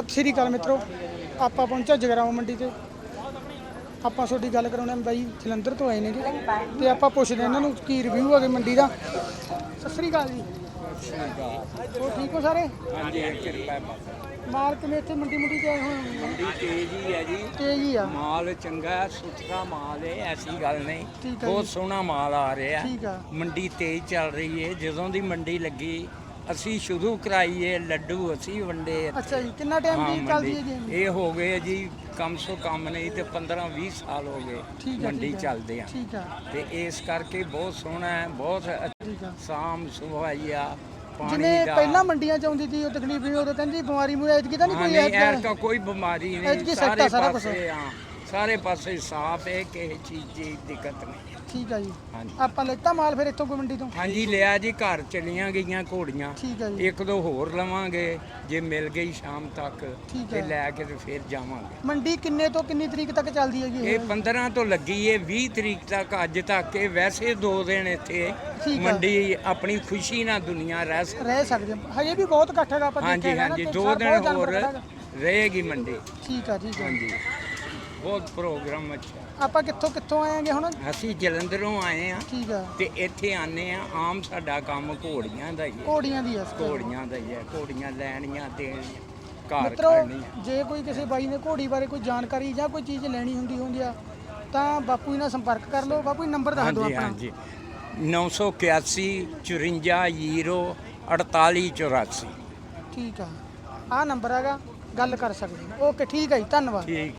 ਸਤਿ ਸ਼੍ਰੀ ਅਕਾਲ ਮਿੱਤਰੋ ਆਪਾਂ ਪਹੁੰਚਾ ਜਗਰਾਉਂ ਮੰਡੀ ਤੇ। ਆਪਾਂ ਤੁਹਾਡੀ ਗੱਲ ਕਰਾਉਣਾ ਬਾਈ ਜਲੰਧਰ ਤੋਂ ਆਏ ਨੇਗੇ ਤੇ ਆਪਾਂ ਪੁੱਛਦੇ ਇਹਨਾਂ ਨੂੰ ਕੀ ਰਿਵਿਊ ਹੈਗੇ ਮੰਡੀ ਦਾ। ਸਤਿ ਸ਼੍ਰੀ ਅਕਾਲ ਜੀ। ਹੋਰ ਠੀਕ ਹੋ ਸਾਰੇ? ਹਾਂਜੀ ਕਿਰਪਾ ਮਾਲ ਕਿਵੇਂ ਇੱਥੇ ਮੰਡੀ ਮੁੰਡੀ ਤੇ ਆਏ ਹੋਏ ਹੋ? ਮੰਡੀ ਤੇਜ਼ ਹੀ ਹੈ ਜੀ। ਤੇਜ਼ ਹੀ ਆ। ਮਾਲ ਚੰਗਾ ਹੈ, ਸੁਥਰਾ ਮਾਲ ਹੈ ਐਸੀ ਗੱਲ ਨਹੀਂ। ਠੀਕ ਹੈ ਬਹੁਤ ਜੀ। ਸੋਹਣਾ ਮਾਲ ਆ ਰਿਹਾ। ਠੀਕ ਆ। ਮੰਡੀ ਤੇਜ਼ ਚੱਲ ਰਹੀ ਹੈ। ਜਦੋਂ ਦੀ ਮੰਡੀ ਲੱਗੀ ਅਸੀਂ ਸ਼ੁਰੂ ਕਰਾਈ ਲੱਡੂ ਅਸੀਂ ਵੰਡੇ ਇੱਥੇ। ਅੱਛਾ ਜੀ ਕਿੰਨਾ ਟਾਈਮ ਹਾਂ, ਦੀ ਚੱਲਦੀ ਹੈ ਮੰਡੀ। ਜੀ ਇਹ ਹੋ ਗਏ ਜੀ ਕਮ ਸੋ ਕਮ ਨਹੀਂ ਤੇ 15 20 ਸਾਲ ਹੋ ਗਏ ਠੀਕ ਹੈ ਮੰਡੀ। ਚੱਲਦੇ ਆ ਠੀਕ ਆ ਤੇ ਇਸ ਕਰਕੇ ਬਹੁਤ ਸੋਹਣਾ ਹੈ ਬਹੁਤ ਅੱਛਾ ਠੀਕ ਆ ਸਾਮ ਸੁਭਾਈਆ ਪਾਣੀ ਦਾ ਪਹਿਲਾਂ ਮੰਡੀਆਂ ਚ ਆਉਂਦੀ ਸੀ ਉਹ ਤਕਲੀਫ ਨਹੀਂ ਉਦੋਂ ਕਹਿੰਦੀ ਬਿਮਾਰੀ ਮੂਰੇ ਐਤਕੀ ਤਾਂ ਨਹੀਂ ਹਾਂ ਕੋਈ ਨਹੀਂ ਐਤਕੀ? ਕੋਈ ਬਿਮਾਰੀ ਐਤਕੀ ਨਹੀਂ ਆ ਸਾਰੇ ਸਾਰਾ ਕੁਛ। ਪਾਸੇ ਹਾਂ ਸਾਰੇ ਪਾਸੇ ਸਾਫ਼ ਹੈ ਕਿਸੇ ਚੀਜ਼ ਦੀ ਦਿੱਕਤ ਨਹੀਂ। ਠੀਕ ਆ ਜੀ। ਹਾਂਜੀ। ਆਪਾਂ ਲੈਤਾ ਮਾਲ ਫਿਰ ਇੱਥੋਂ ਕੋਈ ਮੰਡੀ ਤੋਂ? ਹਾਂਜੀ ਲਿਆ ਜੀ ਘਰ ਚਲੀਆਂ ਗਈਆਂ ਘੋੜੀਆਂ। ਠੀਕ ਆ ਜੀ। ਇੱਕ ਦੋ ਹੋਰ ਲਵਾਂਗੇ ਜੇ ਮਿਲ ਗਈ ਸ਼ਾਮ ਤੱਕ ਠੀਕ ਤੇ ਹੈ। ਲੈ ਕੇ ਤੇ ਫਿਰ ਜਾਵਾਂਗੇ। ਮੰਡੀ ਕਿੰਨੇ ਤੋਂ ਕਿੰਨੀ ਤਰੀਕ ਤੱਕ ਚੱਲਦੀ ਹੈਗੀ ਇਹ 15 ਤੋਂ ਲੱਗੀ ਏ 20 ਤਰੀਕ ਤੱਕ ਅੱਜ ਤੱਕ ਇਹ ਵੈਸੇ ਦੋ ਦਿਨ ਇੱਥੇ ਠੀਕ ਆ। ਮੰਡੀ ਆਪਣੀ ਖੁਸ਼ੀ ਨਾਲ ਦੁਨੀਆ ਰਹਿ ਸਕ ਰਹਿ ਸਕਦੇ ਹਾਂ। ਹਜੇ ਵੀ ਬਹੁਤ ਇਕੱਠ ਹੈਗਾ ਆਪਾਂ ਹਾਂਜੀ ਦੇਖਿਆ ਹੈਗਾ ਨਾ ਹਾਂਜੀ ਦੋ ਦਿਨ ਬਹੁਤ ਜਾਨਵਰ ਹੋਰ ਖੜਾ ਹੈਗਾ। ਰਹੇਗੀ ਮੰਡੀ। ਠੀਕ ਆ ਠੀਕ ਆ। ਹਾਂਜੀ। ਬਹੁਤ ਪ੍ਰੋਗਰਾਮ ਅੱਛਾ। ਆਪਾਂ ਕਿੱਥੋਂ ਕਿੱਥੋਂ ਆਏਗੇ ਹੁਣ? ਅਸੀਂ ਜਲੰਧਰੋਂ ਆਏ ਆ ਠੀਕ ਆ। ਤੇ ਇੱਥੇ ਆਨੇ ਆ ਆਮ ਸਾਡਾ ਕੰਮ ਘੋੜੀਆਂ ਦਾ ਹੀ ਹੈ। ਘੋੜੀਆਂ ਦੀ ਆ ਕੋਲ। ਘੋੜੀਆਂ ਦਾ ਹੀ ਹੈ ਘੋੜੀਆਂ ਲੈਣੀਆਂ ਦੇਣੀਆਂ ਘਰ ਮਿੱਤਰੋ ਖੜਨੀਆਂ ਜੇ ਕੋਈ ਕਿਸੇ ਬਾਈ ਨੇ ਘੋੜੀ ਬਾਰੇ ਕੋਈ ਜਾਣਕਾਰੀ ਜਾਂ ਕੋਈ ਚੀਜ਼ ਲੈਣੀ ਹੁੰਦੀ ਹੁੰਦੀ ਆ ਤਾਂ ਬਾਪੂ ਜੀ ਨਾਲ ਸੰਪਰਕ ਕਰ ਲਓ। ਬਾਪੂ ਜੀ ਨੰਬਰ ਦੱਸ ਦਿਓ ਹਾਂਜੀ ਆਪਣਾ। ਹਾਂਜੀ। 981 54 ਜ਼ੀਰੋ 48 84 ਠੀਕ ਆ। ਆਹ ਨੰਬਰ ਹੈਗਾ ਗੱਲ ਕਰ ਸਕਦੇ ਹੋ। ਓਕੇ ਠੀਕ ਆ ਜੀ ਧੰਨਵਾਦ। ਠੀਕ।